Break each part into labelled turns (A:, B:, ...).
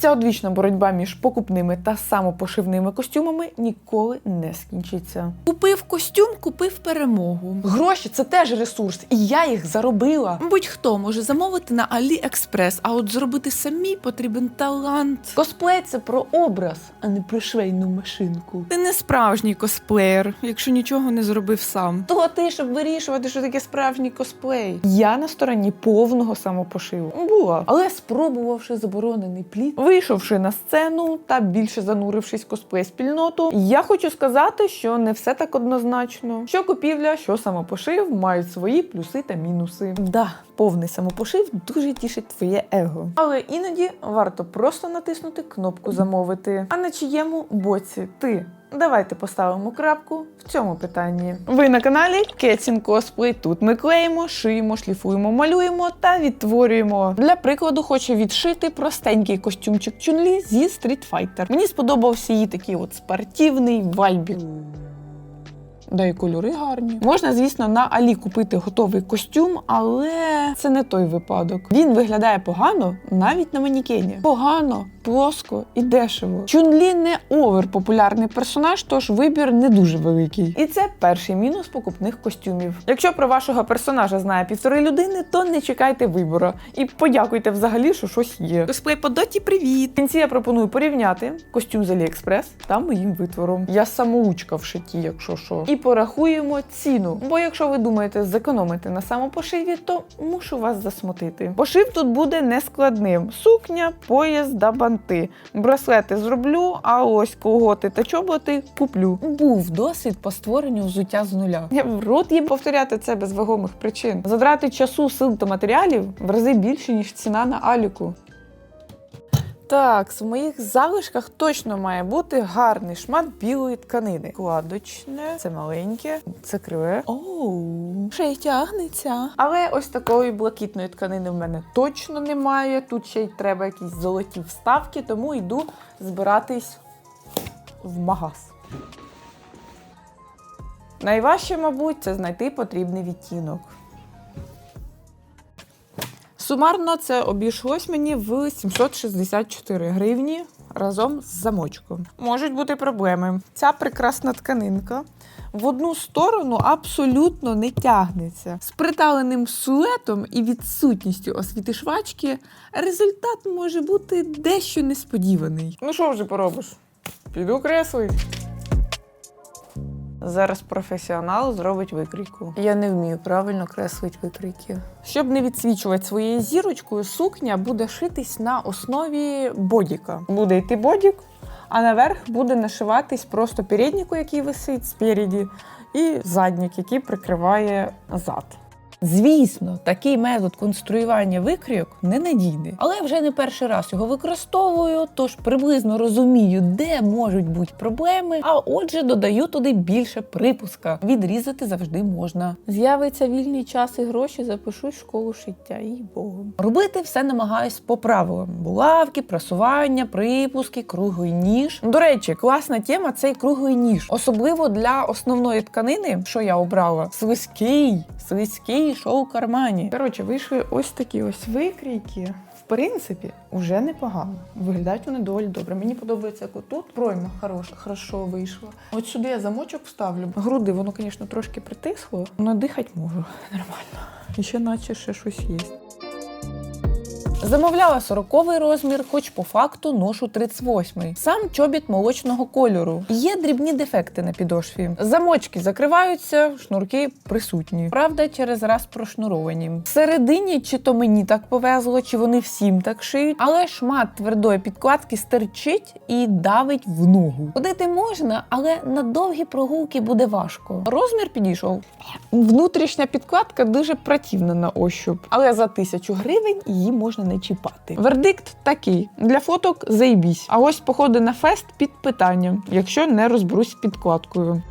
A: Ця одвічна боротьба між покупними та самопошивними костюмами ніколи не скінчиться.
B: Купив костюм, купив перемогу.
A: Гроші це теж ресурс, і я їх заробила.
B: Будь-хто може замовити на AliExpress, а от зробити самій потрібен талант.
A: Косплей це про образ, а не про швейну машинку.
B: Ти не справжній косплеєр, якщо нічого не зробив сам.
A: То ти, щоб вирішувати, що таке справжній косплей. Я на стороні повного самопошиву була, але спробувавши заборонений плід, вийшовши на сцену та більше занурившись в косплей спільноту, я хочу сказати, що не все так однозначно. Що купівля, що самопошив мають свої плюси та мінуси. Да, повний самопошив дуже тішить твоє его. Але іноді варто просто натиснути кнопку замовити. А на чиєму боці ти? Давайте поставимо крапку в цьому питанні. Ви на каналі Кетсін Косплей. Тут ми клеїмо, шиємо, шліфуємо, малюємо та відтворюємо. Для прикладу, хочу відшити простенький костюмчик Чунлі зі Street Fighter. Мені сподобався її такий от спортивний вайбік. Да і кольори гарні. Можна, звісно, на Алі купити готовий костюм, але це не той випадок. Він виглядає погано навіть на манікені. Погано, плоско і дешево. Чунлі не овер популярний персонаж, тож вибір не дуже великий. І це перший мінус покупних костюмів. Якщо про вашого персонажа знає півтори людини, то не чекайте вибору і подякуйте взагалі, що щось є.
B: Косплей по доті, привіт!
A: В кінці я пропоную порівняти костюм з AliExpress та моїм витвором. Я самоучка в шиті, якщо що. І порахуємо ціну. Бо якщо ви думаєте зекономити на самопошиві, то мушу вас засмутити. Пошив тут буде нескладним: сукня, пояс да банти. Браслети зроблю, а ось колготи та чоботи куплю. Був досвід по створенню взуття з нуля. Я в рот їм повторяти це без вагомих причин. Затрати часу, сил та матеріалів в рази більше, ніж ціна на аліку. Так, в моїх залишках точно має бути гарний шмат білої тканини. Кладочне, це маленьке, це криве. Оу, ще й тягнеться. Але ось такої блакитної тканини в мене точно немає. Тут ще й треба якісь золоті вставки, тому йду збиратись в магаз. Найважче, мабуть, це знайти потрібний відтінок. Сумарно це обійшлось мені в 764 гривні разом з замочком. Можуть бути проблеми. Ця прекрасна тканинка в одну сторону абсолютно не тягнеться. З приталеним сулетом і відсутністю освіти швачки результат може бути дещо несподіваний. Ну що вже поробиш? Піду креслить. Зараз професіонал зробить викрійку. Я не вмію правильно креслити викрійки. Щоб не відсвічувати своєю зірочкою, сукня буде шитись на основі бодіка. Буде йти бодік, а наверх буде нашиватись просто передніку, який висить спереді, і заднік, який прикриває зад. Звісно, такий метод конструювання викрійок ненадійний, але вже не перший раз його використовую, тож приблизно розумію, де можуть бути проблеми. А отже, додаю туди більше припуска. Відрізати завжди можна. З'явиться вільний час і гроші, запишусь в школу шиття і богом. Робити все намагаюсь по правилам: булавки, прасування, припуски, круглий ніж. До речі, класна тема цей круглий ніж, особливо для основної тканини, що я обрала. Слизький, слизький шов кармані. Коротше, вийшли ось такі ось викрійки. В принципі, вже непогано. Виглядають вони доволі добре. Мені подобається, як отут пройма хороша, хорошо вийшла. От сюди я замочок вставлю. Груди, воно, звісно, трошки притисло, але дихати можу нормально. І ще наче ще щось є. Замовляла 40 розмір, хоч по факту ношу 38-й. Сам чобіт молочного кольору. Є дрібні дефекти на підошві. Замочки закриваються, шнурки присутні. Правда, через раз прошнуровані. Всередині чи то мені так повезло, чи вони всім так шиють, але шмат твердої підкладки стерчить і давить в ногу. Ходити можна, але на довгі прогулки буде важко. Розмір підійшов. Внутрішня підкладка дуже противна на ощуп, але за тисячу гривень її можна не чіпати. Вердикт такий: для фоток заїбісь. А ось походи на фест під питанням, якщо не розбрусь підкладкою.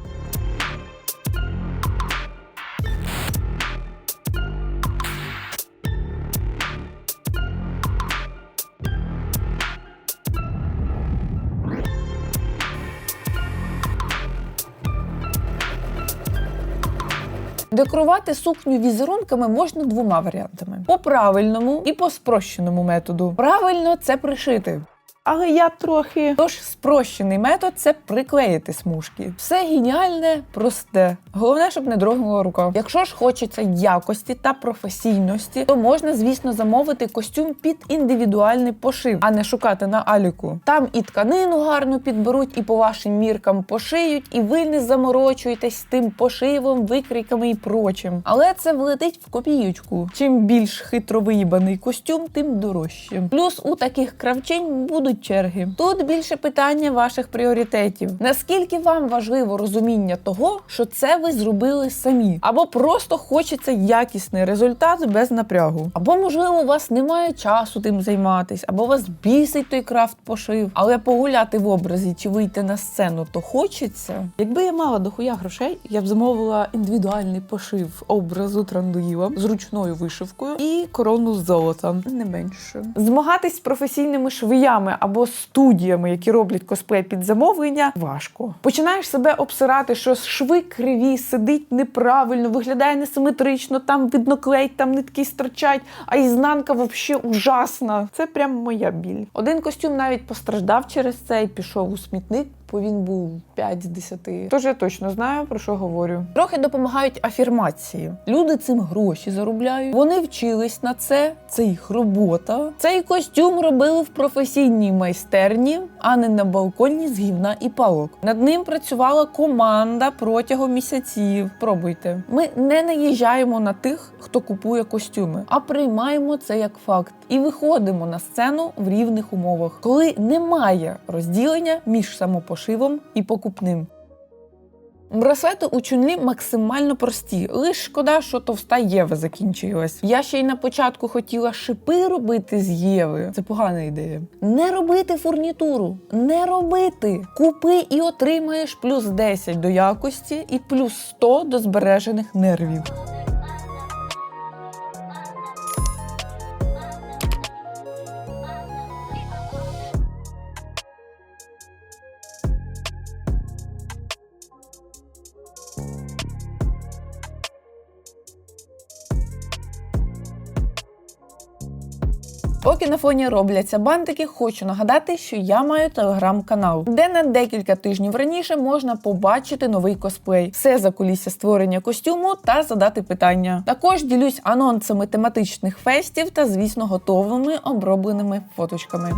A: Декорувати сукню візерунками можна двома варіантами: по правильному і по спрощеному методу. Правильно це пришити. Але я трохи. Тож спрощений метод це приклеїти смужки. Все геніальне, просте. Головне, щоб не дрогнула рука. Якщо ж хочеться якості та професійності, то можна, звісно, замовити костюм під індивідуальний пошив, а не шукати на аліку. Там і тканину гарно підберуть, і по вашим міркам пошиють, і ви не заморочуєтесь тим пошивом, викрійками і прочим. Але це влетить в копіючку. Чим більш хитро виїбаний костюм, тим дорожче. Плюс у таких кравчень будуть черги. Тут більше питання ваших пріоритетів. Наскільки вам важливо розуміння того, що це ви зробили самі, або просто хочеться якісний результат без напрягу, або можливо у вас немає часу тим займатись, або вас бісить той крафт пошив, але погуляти в образі чи вийти на сцену, то хочеться. Якби я мала дохуя грошей, я б замовила індивідуальний пошив образу трандуїла з ручною вишивкою і корону з золота, не менше. Змагатись з професійними швиями або студіями, які роблять косплей під замовлення, важко. Починаєш себе обсирати, що шви криві, сидить неправильно, виглядає несиметрично, там видно клей, там нитки стирчать, а ізнанка взагалі ужасна. Це прям моя біль. Один костюм навіть постраждав через це і пішов у смітник. Бо він був 5 з 10. Тож я точно знаю про що говорю. Трохи допомагають афірмації. Люди цим гроші заробляють. Вони вчились на це. Це їх робота. Цей костюм робили в професійній майстерні, а не на балконі з гівна і палок. Над ним працювала команда протягом місяців. Пробуйте. Ми не наїжджаємо на тих, хто купує костюми, а приймаємо це як факт і виходимо на сцену в рівних умовах, коли немає розділення між самопошивом і покупним. Браслети у чунлі максимально прості, лиш шкода, що товста Єва закінчилась. Я ще й на початку хотіла шипи робити з Єви. Це погана ідея. Не робити фурнітуру, не робити. Купи і отримаєш плюс 10 до якості і плюс 100 до збережених нервів. Поки на фоні робляться бантики, хочу нагадати, що я маю телеграм-канал, де на декілька тижнів раніше можна побачити новий косплей, все за кулісся створення костюму та задати питання. Також ділюсь анонсами тематичних фестів та, звісно, готовими обробленими фоточками.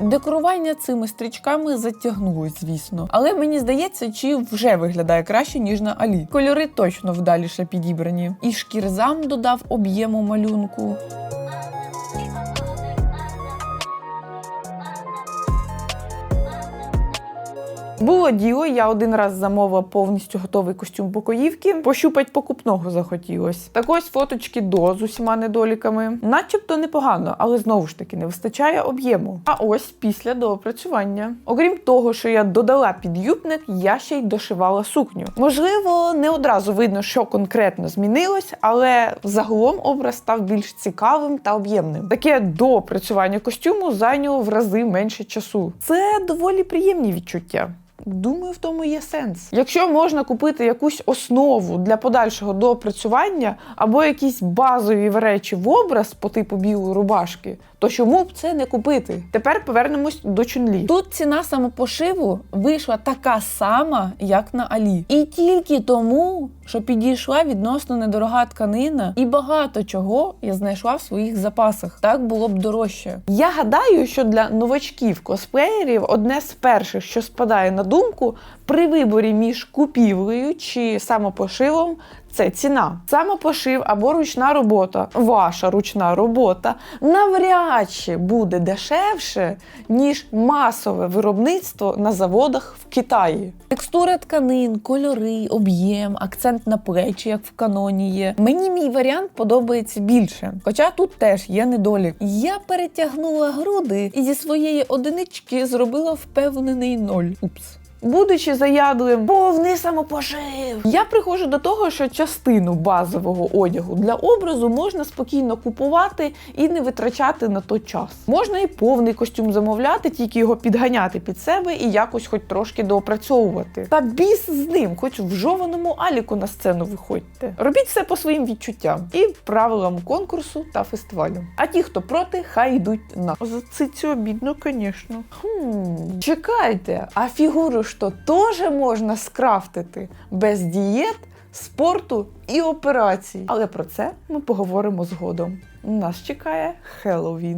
A: Декорування цими стрічками затягнулось, звісно, але мені здається, чи вже виглядає краще ніж на Алі. Кольори точно вдаліше підібрані. І шкірзам додав об'єму малюнку. Було діло, я один раз замовила повністю готовий костюм покоївки. Пощупать покупного захотілось. Так ось фоточки до з усіма недоліками. Начебто непогано, але знову ж таки не вистачає об'єму. А ось після доопрацювання. Окрім того, що я додала підюбник, я ще й дошивала сукню. Можливо, не одразу видно, що конкретно змінилось, але загалом образ став більш цікавим та об'ємним. Таке доопрацювання костюму зайняло в рази менше часу. Це доволі приємні відчуття. Думаю, в тому є сенс. Якщо можна купити якусь основу для подальшого доопрацювання або якісь базові речі в образ по типу білої рубашки, то чому б це не купити? Тепер повернемось до чунлі. Тут ціна самопошиву вийшла така сама, як на Алі, і тільки тому, що підійшла відносно недорога тканина, і багато чого я знайшла в своїх запасах. Так було б дорожче. Я гадаю, що для новачків косплеєрів одне з перших, що спадає на думку, при виборі між купівлею чи самопошивом. Це ціна. Самопошив або ручна робота, ваша ручна робота навряд чи буде дешевше, ніж масове виробництво на заводах в Китаї. Текстура тканин, кольори, об'єм, акцент на плечі, як в каноні є. Мені мій варіант подобається більше. Хоча тут теж є недолік. Я перетягнула груди і зі своєї одинички зробила впевнений ноль. Упс. Будучи заядлим, повний самопошив. Я приходжу до того, що частину базового одягу для образу можна спокійно купувати і не витрачати на то час. Можна і повний костюм замовляти, тільки його підганяти під себе і якось хоч трошки доопрацьовувати. Та біс з ним, хоч в жованому аліку на сцену виходьте. Робіть все по своїм відчуттям і правилам конкурсу та фестивалю. А ті, хто проти, хай йдуть на за цицю обідно, звісно. Хм, чекайте, а фігуру ж то теж можна скрафтити без дієт, спорту і операцій. Але про це ми поговоримо згодом. Нас чекає Хеллоуін.